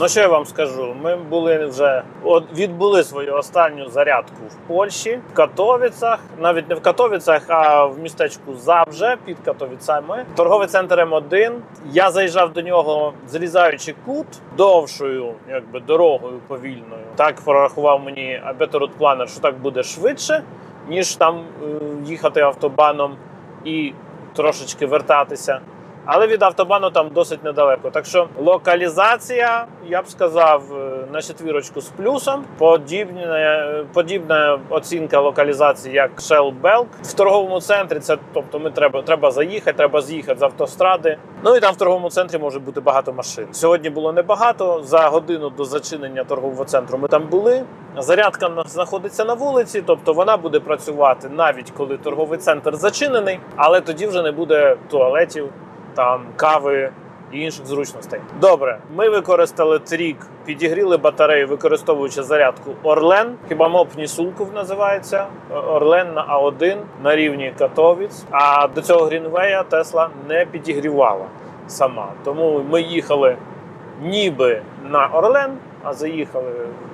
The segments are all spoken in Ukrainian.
Ну що я вам скажу? Ми були вже от відбули свою останню зарядку в Польщі, в Катовіцах, навіть не в Катовіцах, а в містечку Забже під Катовіцями. Торговий центр М1. Я заїжджав до нього, зрізаючи кут довшою, якби дорогою повільною. Так прорахував мені Абеторут планер, що так буде швидше, ніж там е, їхати автобаном і трошечки вертатися. Але від автобану там досить недалеко. Так що локалізація, я б сказав, е, на четвірочку з плюсом. Подібна, е, подібна оцінка локалізації, як Shell Belk. В торговому центрі це тобто ми треба, треба заїхати, треба з'їхати з автостради. Ну і там в торговому центрі може бути багато машин. Сьогодні було небагато. За годину до зачинення торгового центру ми там були. Зарядка на- знаходиться на вулиці, тобто вона буде працювати навіть коли торговий центр зачинений, але тоді вже не буде туалетів, там кави і інших зручностей. Добре, ми використали трік, підігріли батарею, використовуючи зарядку Орлен. Хіба мопні Сулков називається Орлен на А1 на рівні Катовіць. А до цього Грінвея Тесла не підігрівала сама. Тому ми їхали ніби на Орлен, а заїхали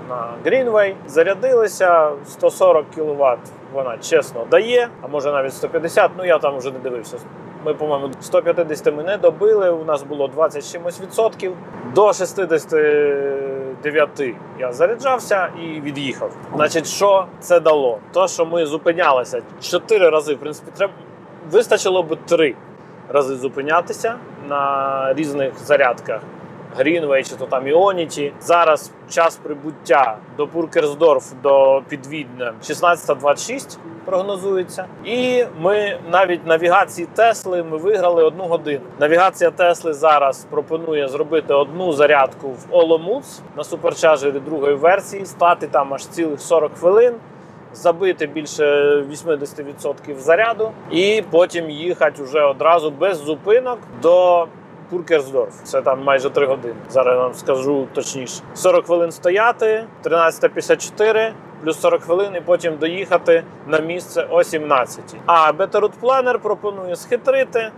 на Грінвей, зарядилися 140 кВт. Вона чесно дає, а може навіть 150, ну я там вже не дивився. Ми, по-моєму, 150 ми не добили. У нас було 20 чимось відсотків. До 69 я заряджався і від'їхав. Значить, що це дало? То, що ми зупинялися 4 рази, в принципі, треба вистачило б 3 рази зупинятися на різних зарядках. Грінвей чи то там Іоніті. Зараз час прибуття до Пуркерсдорф до Підвідня 16.26 прогнозується. І ми навіть навігації Тесли ми виграли одну годину. Навігація Тесли зараз пропонує зробити одну зарядку в Оломуц на суперчарджері другої версії, стати там аж цілих 40 хвилин. Забити більше 80% заряду, і потім їхати вже одразу без зупинок до Пуркерсдорф. Це там майже 3 години. Зараз я вам скажу точніше. 40 хвилин стояти, 13.54, плюс 40 хвилин, і потім доїхати на місце о 17. А Betterut Planner пропонує схитрити.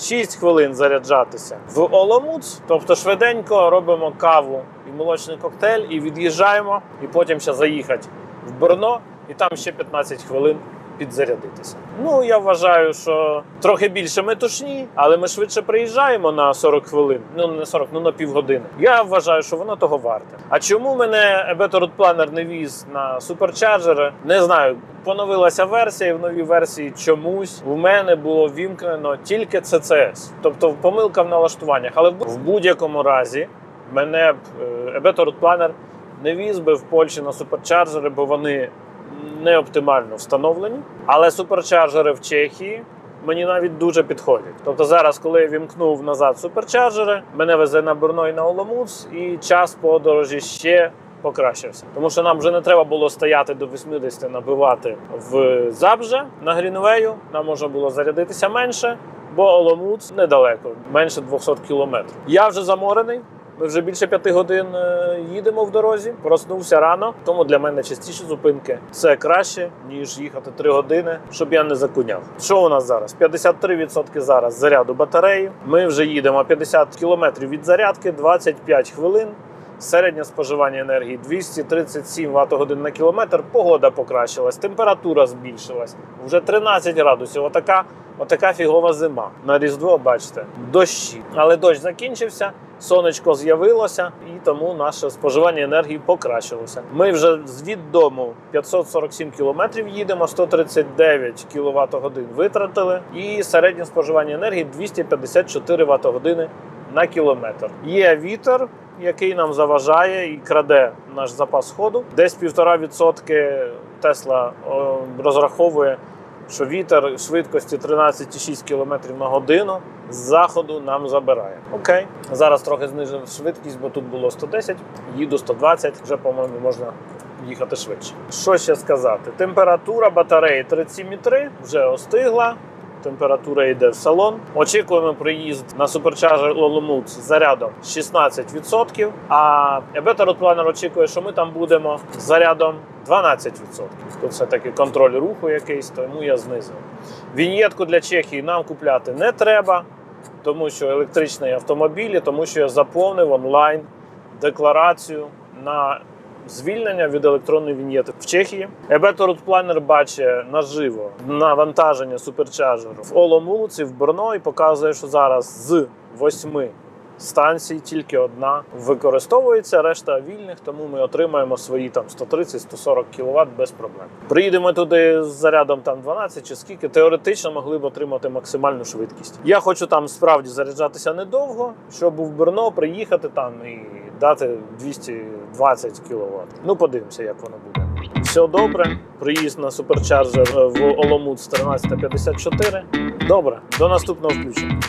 6 хвилин заряджатися в Оломуц, тобто швиденько робимо каву і молочний коктейль, і від'їжджаємо, і потім ще заїхати в Брно, і там ще 15 хвилин підзарядитися. Ну я вважаю, що трохи більше метушні, але ми швидше приїжджаємо на 40 хвилин. Ну не 40, ну на півгодини. Я вважаю, що воно того варте. А чому мене Better Planner не віз на суперчарджери? Не знаю. Поновилася версія, і в новій версії чомусь у мене було вімкнено тільки CCS. тобто помилка в налаштуваннях. Але в будь-якому разі мене е, Better Planner не віз би в Польщі на суперчарджери, бо вони не оптимально встановлені. Але суперчарджери в Чехії мені навіть дуже підходять. Тобто зараз, коли я вімкнув назад суперчарджери, мене везе на Брно і на Оломуц, і час подорожі ще покращився. Тому що нам вже не треба було стояти до 80 набивати в Забже на Грінвею. Нам можна було зарядитися менше. Бо Оломуц недалеко, менше 200 кілометрів. Я вже заморений. Ми вже більше п'яти годин е, їдемо в дорозі. Проснувся рано, тому для мене частіші зупинки це краще ніж їхати три години, щоб я не закуняв. Що у нас зараз? 53% зараз заряду батареї. Ми вже їдемо 50 кілометрів від зарядки, 25 хвилин. Середнє споживання енергії 237 Вт годин на кілометр. Погода покращилась, температура збільшилась. Вже 13 градусів. Отака, отака фігова зима. На Різдво, бачите, дощі. Але дощ закінчився. Сонечко з'явилося, і тому наше споживання енергії покращилося. Ми вже звід дому 547 кілометрів їдемо, 139 кВт годин витратили, і середнє споживання енергії 254 Вт години на кілометр. Є вітер, який нам заважає і краде наш запас ходу. Десь півтора відсотки Тесла розраховує, що вітер швидкості 13,6 км на годину з заходу нам забирає. Окей, зараз трохи знижив швидкість, бо тут було 110, їду 120, вже, по-моєму, можна їхати швидше. Що ще сказати? Температура батареї 37,3, вже остигла. Температура йде в салон. Очікуємо приїзд на суперчарджер Olomouc з зарядом 16%. А Planner очікує, що ми там будемо з зарядом 12%. Тут все-таки контроль руху якийсь, тому я знизив. Віньєтку для Чехії нам купляти не треба, тому що електричні автомобілі, тому що я заповнив онлайн декларацію на звільнення від електронної вінєти в Чехії. Route бачить наживо навантаження суперчарджеру в Оломулці, в Брно і показує, що зараз з восьми станцій тільки одна використовується, решта вільних, тому ми отримаємо свої там 130-140 кВт без проблем. Приїдемо туди з зарядом там 12 чи скільки, теоретично могли б отримати максимальну швидкість. Я хочу там справді заряджатися недовго, щоб в Брно приїхати там і дати 220 кВт. Ну, подивимося, як воно буде. Все добре. Приїзд на суперчарджер в Оломут з 13.54. Добре, до наступного включення.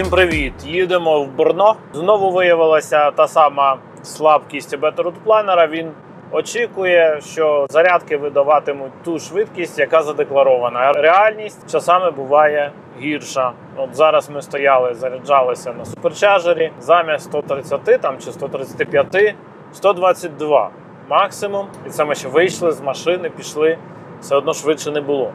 Всім привіт! Їдемо в Брно. Знову виявилася та сама слабкість Better планера. Він очікує, що зарядки видаватимуть ту швидкість, яка задекларована. Реальність часами буває гірша. От зараз ми стояли, заряджалися на суперчарджері замість 130 там чи 135, 122 максимум. І це ми ще вийшли з машини, пішли. Все одно швидше не було.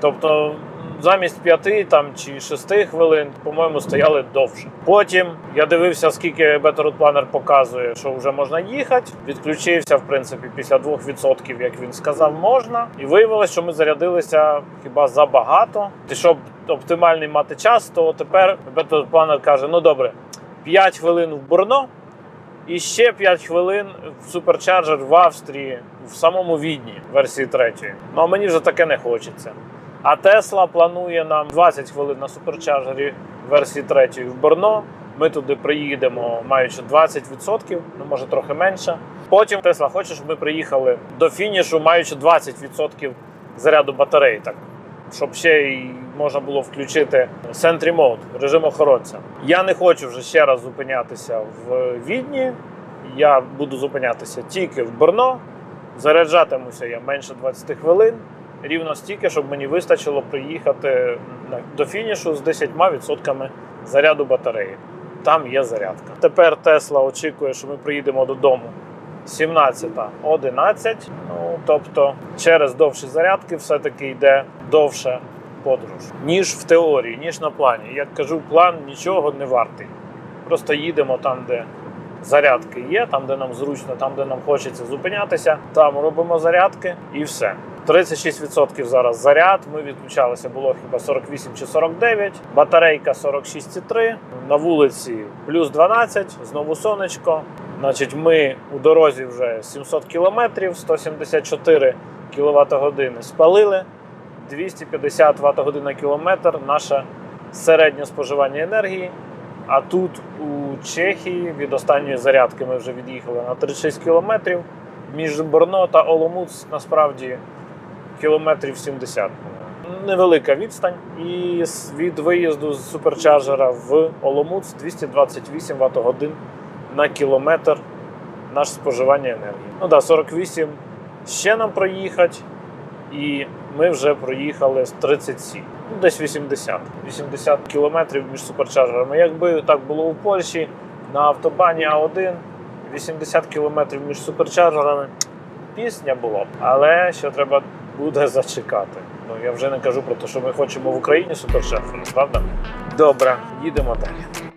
Тобто замість 5 там чи 6 хвилин, по-моєму, стояли довше. Потім я дивився, скільки Better Planner показує, що вже можна їхати. Відключився, в принципі, після 2%, як він сказав, можна. І виявилось, що ми зарядилися хіба забагато. І щоб оптимальний мати час, то тепер Better Planner каже: ну добре, 5 хвилин в Бурно. І ще 5 хвилин в суперчарджер в Австрії, в самому Відні, версії 3. Ну а мені вже таке не хочеться. А Тесла планує нам 20 хвилин на суперчарджері версії 3 в Борно. Ми туди приїдемо, маючи 20%, ну може трохи менше. Потім Тесла хоче, щоб ми приїхали до фінішу, маючи 20% заряду батареї. Так, щоб ще й можна було включити Sentry Mode, режим охоронця. Я не хочу вже ще раз зупинятися в Відні. Я буду зупинятися тільки в Борно. Заряджатимуся я менше 20 хвилин. Рівно стільки, щоб мені вистачило приїхати до фінішу з 10% заряду батареї. Там є зарядка. Тепер Тесла очікує, що ми приїдемо додому 17.11. Ну тобто, через довші зарядки все-таки йде довша подорож, ніж в теорії, ніж на плані. Як кажу, план нічого не вартий. Просто їдемо там, де зарядки є, там, де нам зручно, там, де нам хочеться зупинятися, там робимо зарядки і все. 36% зараз заряд. Ми відключалися, було хіба 48 чи 49. Батарейка 46,3. На вулиці плюс 12, знову сонечко. Значить, ми у дорозі вже 700 кілометрів, 174 кВт години спалили. 250 Вт на кілометр наше середнє споживання енергії. А тут у Чехії від останньої зарядки ми вже від'їхали на 36 кілометрів. Між Борно та Оломуц насправді кілометрів 70. Невелика відстань. І від виїзду з суперчарджера в Оломуц 228 Вт годин на кілометр наше споживання енергії. Ну да, 48 ще нам проїхати, і ми вже проїхали з 37. Ну, десь 80. 80 кілометрів між суперчарджерами. Якби так було у Польщі на автобані А1, 80 кілометрів між суперчарджерами. Пісня була б. Але що треба буде зачекати. Ну я вже не кажу про те, що ми хочемо в Україні суперчарджери, правда? Добре, їдемо далі.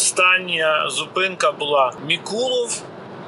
Остання зупинка була Мікулов.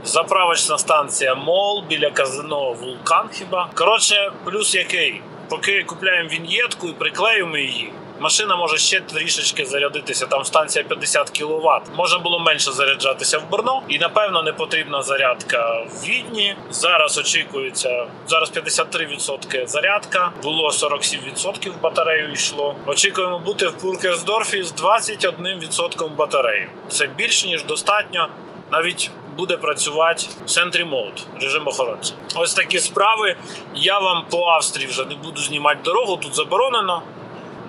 Заправочна станція Мол біля казино Вулкан хіба. Коротше, плюс який? Поки купляємо віньєтку і приклеюємо її. Машина може ще трішечки зарядитися. Там станція 50 кВт. Можна було менше заряджатися в Борно, і напевно не потрібна зарядка в Відні. Зараз очікується зараз 53% зарядка. Було 47% батарею йшло. Очікуємо бути в Пуркерсдорфі з 21% батареї. Це більше ніж достатньо. Навіть буде працювати Sentry Mode, режим охоронця. Ось такі справи. Я вам по Австрії вже не буду знімати дорогу, тут заборонено.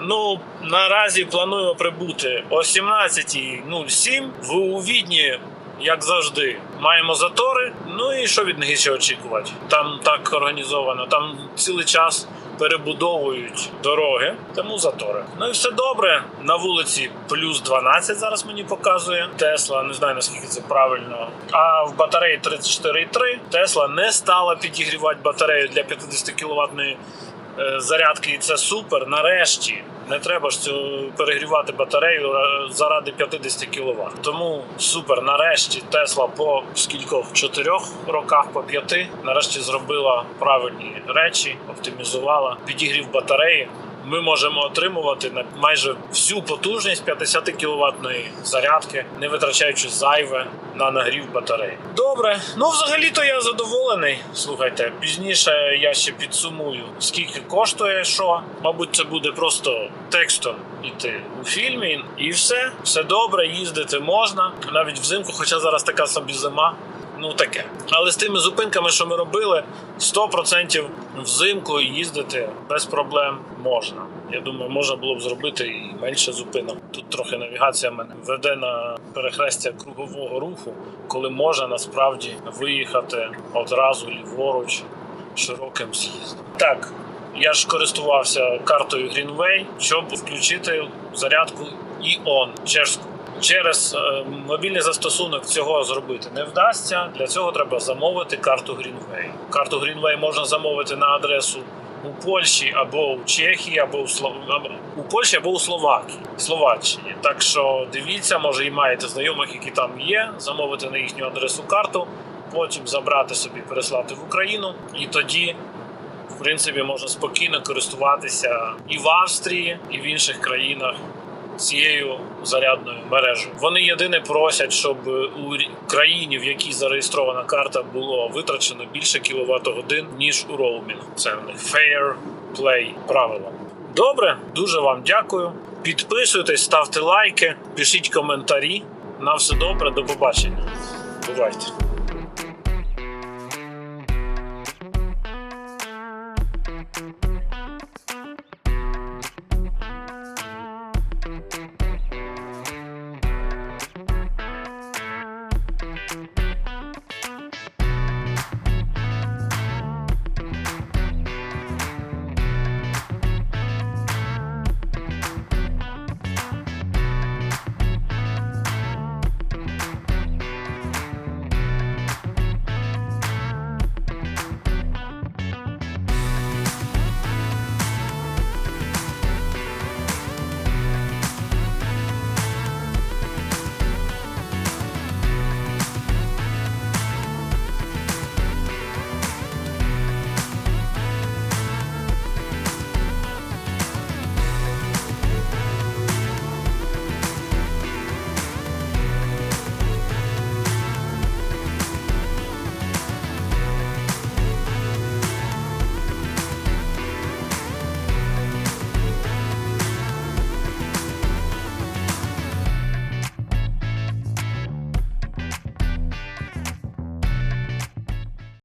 Ну, наразі плануємо прибути о 17.07 в у Відні, як завжди, маємо затори. Ну і що від них ще очікувати? Там так організовано, там цілий час перебудовують дороги, тому затори. Ну і все добре. На вулиці плюс 12 зараз мені показує. Тесла, не знаю наскільки це правильно. А в батареї 34,3 Тесла не стала підігрівати батарею для 50 кВт е, зарядки, і це супер. Нарешті не треба ж цю перегрівати батарею е, заради 50 кВт. Тому супер. Нарешті Тесла по скількох чотирьох роках, по п'яти, нарешті зробила правильні речі, оптимізувала підігрів батареї. Ми можемо отримувати на майже всю потужність 50 кВт зарядки, не витрачаючи зайве на нагрів батареї. Добре, ну взагалі-то я задоволений. Слухайте, пізніше я ще підсумую, скільки коштує що. Мабуть, це буде просто текстом іти у фільмі, і все, все добре, їздити можна навіть взимку, хоча зараз така собі зима. Ну таке. Але з тими зупинками, що ми робили, 100% взимку їздити без проблем можна. Я думаю, можна було б зробити і менше зупинок. Тут трохи навігація мене веде на перехрестя кругового руху, коли можна насправді виїхати одразу ліворуч широким з'їздом. Так, я ж користувався картою Greenway, щоб включити зарядку EON чешську. Через е, мобільний застосунок цього зробити не вдасться. Для цього треба замовити карту Greenway. Карту Greenway можна замовити на адресу у Польщі або у Чехії, або у Слов... у Польщі, або у Словакії, Словаччині. Так що дивіться, може і маєте знайомих, які там є. Замовити на їхню адресу карту, потім забрати собі, переслати в Україну, і тоді. В принципі, можна спокійно користуватися і в Австрії, і в інших країнах цією зарядною мережею. Вони єдине просять, щоб у країні, в якій зареєстрована карта, було витрачено більше кіловат годин ніж у роумінг. Це в них fair play правило. Добре, дуже вам дякую. Підписуйтесь, ставте лайки, пишіть коментарі. На все добре, до побачення. Бувайте.